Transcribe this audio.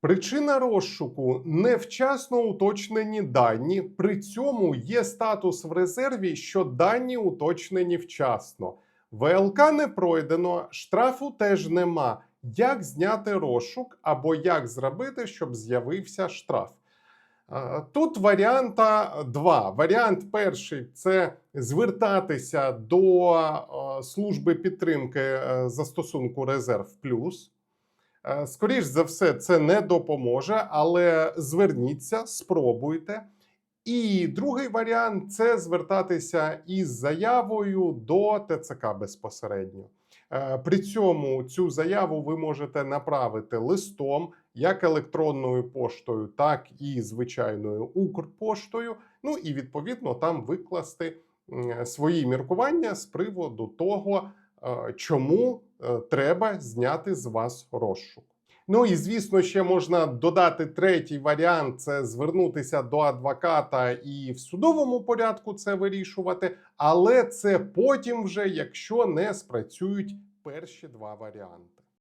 Причина розшуку невчасно уточнені дані. При цьому є статус в резерві, що дані уточнені вчасно. ВЛК не пройдено, штрафу теж нема. Як зняти розшук або як зробити, щоб з'явився штраф? Е, Тут варіанта два. Варіант перший це звертатися до е, служби підтримки е, застосунку Резерв Плюс. Е, Скоріш за все, це не допоможе, але зверніться, спробуйте. І другий варіант це звертатися із заявою до ТЦК безпосередньо. Е, При цьому цю заяву ви можете направити листом, як електронною поштою, так і звичайною Укрпоштою. Ну і відповідно там викласти свої міркування з приводу того, чому е, треба зняти з вас розшук. Ну і звісно, ще можна додати третій варіант: це звернутися до адвоката і в судовому порядку це вирішувати. Але це потім вже, якщо не спрацюють перші два варіанти.